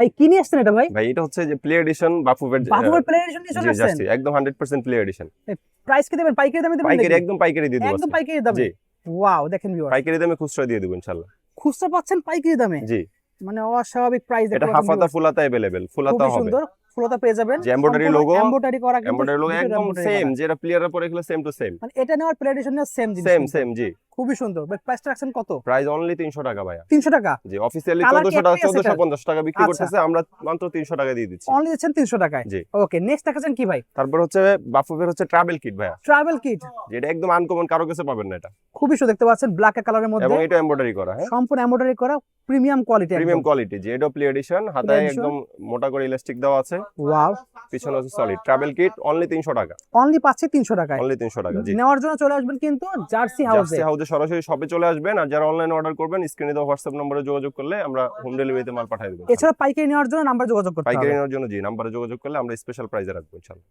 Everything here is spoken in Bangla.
ভাই কি নিয়ে আসছেন এটা ভাই ভাই এটা হচ্ছে যে প্লে এডিশন বাফুফের বাফুফের প্লে এডিশন নিয়ে চলে জি আসছেন জার্সি একদম 100% প্লে এডিশন প্রাইস কি দেবেন পাইকারি দামে দেবেন পাইকারি নাকি? একদম পাইকারি দিয়ে দিব একদম আজকে। পাইকারি দামে জি ওয়াও দেখেন ভিউয়ার পাইকারি দামে খুচরা দিয়ে দিব ইনশাআল্লাহ খুচরা পাচ্ছেন পাইকারি দামে জি মানে অস্বাভাবিক প্রাইস এটা হাফ হাতা ফুল হাতা अवेलेबल ফুল হাতা খুবই হবে সুন্দর ফুলতা পেয়ে যাবেন। embroidery logo, এমব্রয়ডারি করা এমব্রয়ডারি লোগো একদম সেম যেটা প্লেয়ারের পরে এগুলো সেম টু সেম মানে এটা নেওয়ার প্লে এডিশন নেওয়ার সেম জিনিস সেম সেম জি। খুবই সুন্দর। বাট প্রাইসটা রাখছেন কত? প্রাইস অনলি 300 টাকা ভাইয়া। 300 টাকা? জি কি 1400 টাকা একটাই আছে এটার? 1450 টাকা বিক্রি আচ্ছা। করতেছে আমরা মাত্র 300 টাকা দিয়ে দিচ্ছি। অনলি দিচ্ছেন 300 টাকায়? জি। ওকে নেক্সট দেখাচ্ছেন কি ভাই? তারপর হচ্ছে বাফুফের হচ্ছে ট্রাভেল কিট ভাইয়া। ট্রাভেল কিট যেটা একদম আনকমন কারও কাছে পাবেন না এটা। খুবই সুন্দর দেখতে পাচ্ছেন ব্ল্যাক কালারের মধ্যে। এবং এটা এমব্রয়ডারি করা হ্যাঁ। সম্পূর্ণ এমব্রয়ডারি করা প্রিমিয়াম কোয়ালিটি প্রিমিয়াম কোয়ালিটি যে এটা প্লে এডিশন হাতায় একদম মোটা করে ইলাস্টিক দেওয়া আছে। ওয়াও পিছনে আছে সলিড ট্রাভেল কিট অনলি 300 টাকা। অনলি পাচ্ছে 300 টাকায়। অনলি 300 টাকা জি। নেওয়ার জন্য চলে আসবেন কিন্তু জার্সি হাউসে জার্সি হাউসে সরাসরি শপে চলে আসবেন আর যারা অনলাইন অর্ডার করবেন স্ক্রিনে দেওয়া হোয়াটসঅ্যাপ নম্বরে যোগাযোগ করলে আমরা হোম ডেলিভারিতে মাল পাঠিয়ে দেব। এছাড়া পাইকারি নেওয়ার জন্য নাম্বার যোগাযোগ করতে পাইকারি নেওয়ার জন্য জি নাম্বারে যোগাযোগ করলে আমরা স্পেশাল প্রাইজে রাখব ইনশাআল্লাহ।